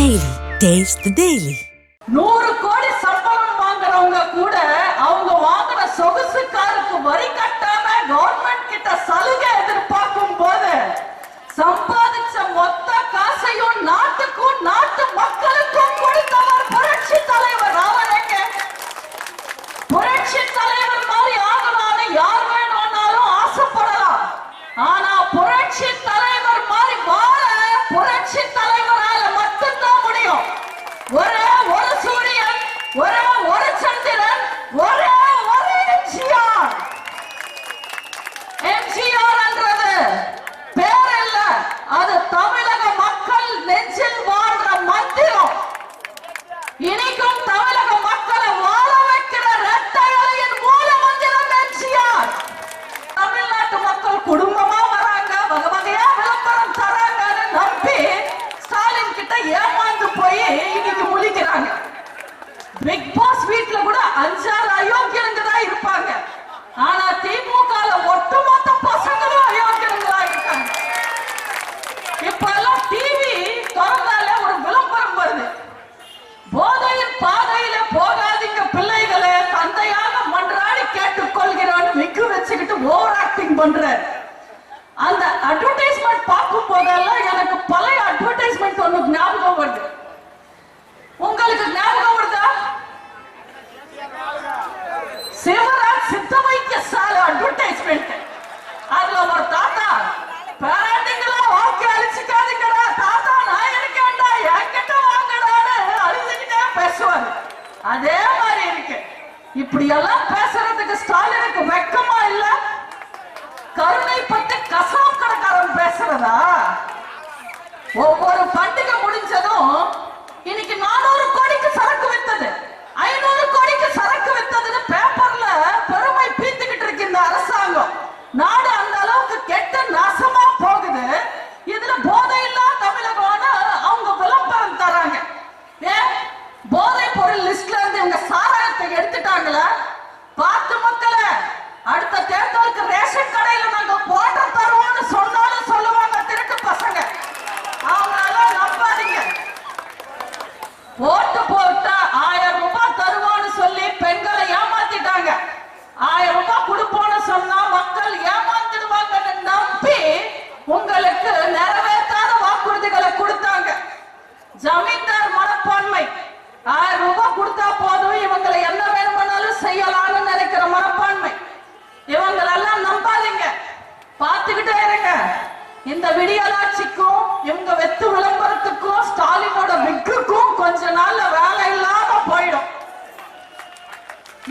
Daily taste daily நூறு கோடி சம்பளம் வாங்குறவங்க கூட அவங்க வாங்குற சொகுசு காருக்கு வரி கட்டாம கவர்மெண்ட் கிட்ட சலுகை எதிர்பார்க்கும் போது சம்பாதிச்ச மொத்த காசையும் நாட்டுக்கும் நாட்டு மக்களுக்கும் கொடுத்தவர் புரட்சி தலைவர் அவரங்க. புரட்சி தலைவர் மாதிரி ஆகலாம்னு யார் வேணும்னாலும் ஆசைப்படலாம். ஆனா புரட்சி தலைவர் மாதிரி வாழ புரட்சி தலைவரால மட்டும்தான் முடியும் ஒரே ஒரு சூரியன் ஒரே ஒரு சந்திரன் ஒரே ஒரு எம்ஜிஆர் எம்ஜிஆர் என்றது பேர் இல்ல அது தமிழக மக்கள் நெஞ்சில் வாழ்ற மந்திரம். இனிக்கும் தமிழக மக்களை வாழ வைக்கிற இரட்டை மூல மந்திரம் எம்ஜிஆர் தமிழ்நாட்டு மக்கள் குடும்பமா வராங்க வகை வகையா விளம்பரம் தராங்கன்னு நம்பி ஸ்டாலின் கிட்ட ஏமாந்து போய் இன்னைக்கு முழிக்கிறாங்க. பிக் பாஸ் வீட்டுல கூட அஞ்சாறு ஓவர் பண்ற. அந்த அட்வர்டைஸ்மெண்ட் பார்க்கும் போதெல்லாம் எனக்கு பழைய அட்வர்டைஸ்மெண்ட் ஒண்ணு ஞாபகம் வருது. உங்களுக்கு ஞாபகம் வருதா? சிவராஜ் சித்த வைத்திய சாலை அட்வர்டைஸ்மெண்ட் அதுல ஒரு தாத்தா பேரண்டிங்களா ஓகே அழிச்சுக்காதீங்கடா. தாத்தா நான் இருக்கேன்டா. என்கிட்ட வாங்கடான்னு அழுதுகிட்டே பேசுவாரு. அதே மாதிரி இருக்கு இப்படி எல்லாம் பேசுறதுக்கு ஸ்டாலினுக்கு வெக்கமா கசாப் கடைக்காரன் பேசுறதா? ஒவ்வொரு பண்டிகை முடிஞ்சதும் இன்னைக்கு நானூறு கோடிக்கு சரக்கு வித்தது. ஐநூறு கோடிக்கு சரக்கு வித்ததுன்னு பேப்பர்ல பெருமை பீத்துக்கிட்டு இருக்கு இந்த அரசாங்கம். நாடு அந்த அளவுக்கு கெட்ட நாசமா போகுது. இதுல போதையில்லா தமிழகம்னு அவங்க விளம்பரம் தராங்க. ஏன் போதை பொருள் லிஸ்ட்ல இருந்து இவங்க சாராயத்தை எடுத்துட்டாங்களா? பார்த்து மக்களை அடுத்த தேர்தலுக்கு ரேஷன் கடை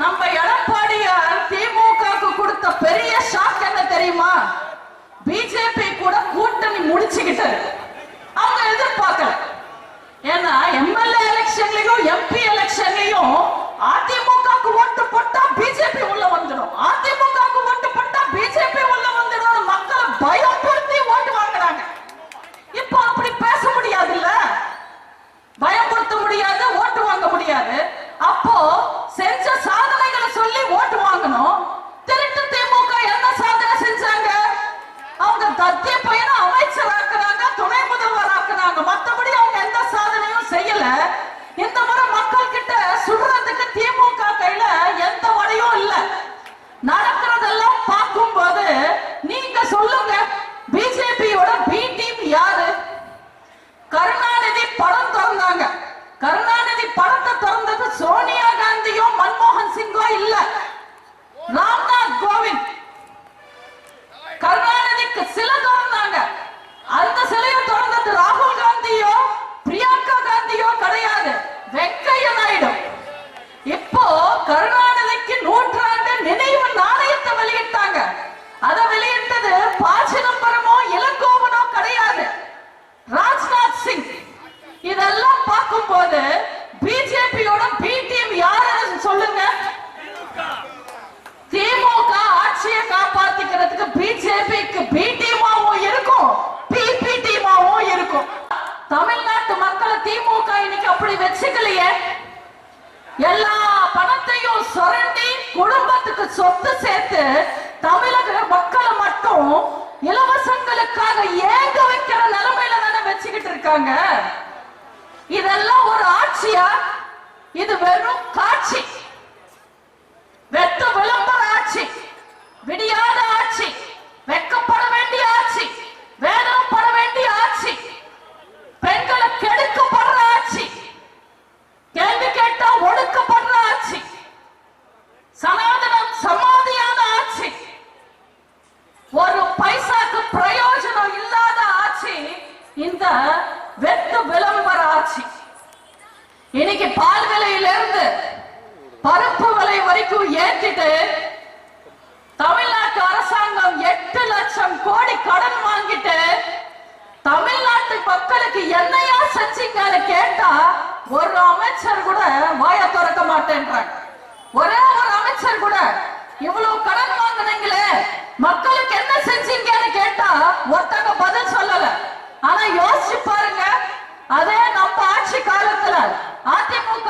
நம்ம எடப்பாடியார் திமுகவுக்கு கொடுத்த பெரிய ஷாக் என்ன தெரியுமா? பிஜேபி கூட கூட்டணி முடிச்சுக்கிட்டது அவங்க எதிர்பார்க்கல. ஏன்னா எம்எல்ஏ எலெக்ஷன்லயும் எம்பி எலெக்ஷன்லயும் அதிமுகவுக்கு ஓட்டு போட்டா பிஜேபி உள்ள வந்துடும். அதிமுகவுக்கு ஓட்டு போட்டா பிஜேபி உள்ள வந்துடும் மக்களை பயப்படுத்தி ஓட்டு வாங்குறாங்க. இப்போ அப்படி பேச முடியாது இல்ல பயப்படுத்த முடியாது ஓட்டு வாங்க முடியாது. அப்போ আমায় ছাড়া குடும்பத்துக்கு சொத்து சேர்த்து தமிழக மக்களை மட்டும் இலவசங்களுக்காக ஏங்க வைக்கிற நிலைமையில தானே வச்சுக்கிட்டு இருக்காங்க? இதெல்லாம் ஒரு ஆட்சியா? இது வெறும் காட்சி. வரைக்கும் ஏற்றிட்டு தமிழ்நாட்டு அரசாங்கம் எட்டு லட்சம் கோடி கடன் வாங்கிட்டு தமிழ்நாட்டு மக்களுக்கு என்னையா செஞ்சீங்கன்னு கேட்டா ஒரு அமைச்சர் கூட வாய திறக்க மாட்டேன்றாங்க. ஒரே ஒரு அமைச்சர் கூட இவ்வளவு கடன் வாங்கினீங்களே மக்களுக்கு என்ன செஞ்சீங்கன்னு கேட்டா ஒருத்தங்க பதில் சொல்லல. ஆனா யோசிச்சு பாருங்க அதே நம்ம ஆட்சி காலத்துல அதிமுக